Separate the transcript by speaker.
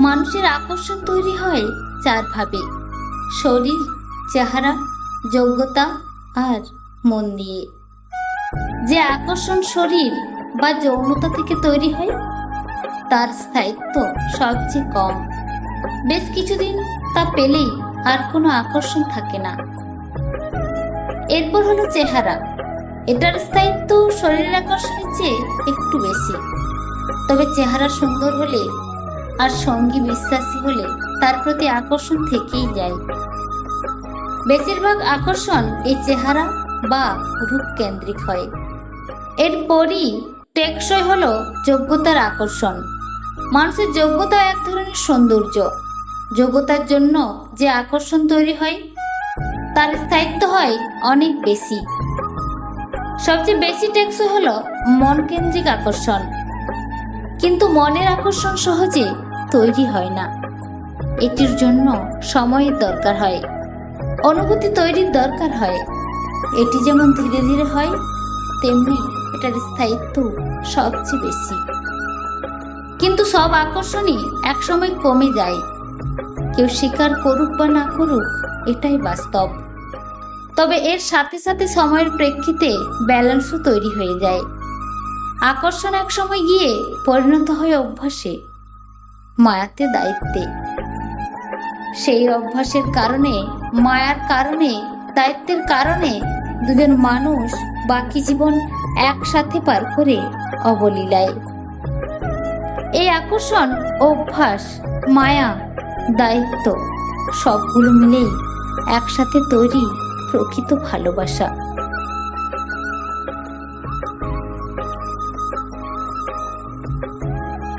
Speaker 1: মানুষের আকর্ষণ তৈরি হয় চারভাবে শরীর, চেহারা যোগ্যতা আর মন দিয়ে যে আকর্ষণ শরীর বা যৌনতা থেকে তৈরি হয়, তার স্থায়িত্ব সবচেয়ে কম। বেশ কিছুদিন তা পেলেই আর কোনো আকর্ষণ থাকে না। এরপর হলো চেহারা। এটার স্থায়িত্ব শরীরের আকর্ষণের চেয়ে একটু বেশি। তবে চেহারা সুন্দর হলে আর সঙ্গী বিশ্বাসী হলে তার প্রতি আকর্ষণ থেকেই যায়। বেশিরভাগ আকর্ষণ এই চেহারা বা রূপ কেন্দ্রিক হয়। এরপরই টেকসই হল যোগ্যতার আকর্ষণ। মানুষের যোগ্যতা এক ধরনের সৌন্দর্য। যোগ্যতার জন্য যে আকর্ষণ তৈরি হয়, তার স্থায়িত্ব হয় অনেক বেশি। সবচেয়ে বেশি টেকসই হল মন কেন্দ্রিক আকর্ষণ। কিন্তু মনের আকর্ষণ সহজে তৈরি হয় না। এটির জন্য সময়ের দরকার হয়। অনুভূতি তৈরির দরকার হয়। এটি যেমন ধীরে ধীরে হয়, তেমনি এটার স্থায়িত্ব সবচেয়ে বেশি। কিন্তু সব আকর্ষণই একসময় কমে যায়। কেউ স্বীকার করুক বা না করুক, এটাই বাস্তব। তবে এর সাথে সাথে সময়ের প্রেক্ষিতে ব্যালেন্সও তৈরি হয়ে যায়। আকর্ষণ এক সময় গিয়ে পরিণত হয় অভ্যাসে। মায়াতে দায়িত্বে। সেই অভ্যাসের কারণে, মায়ার কারণে, দায়িত্বের কারণে দুজন মানুষ বাকি জীবন একসাথে পার করে অবলীলায়। এই আকর্ষণ, অভ্যাস, মায়া, দায়িত্ব সবগুলো মিলেই একসাথে তৈরি প্রকৃত ভালোবাসা।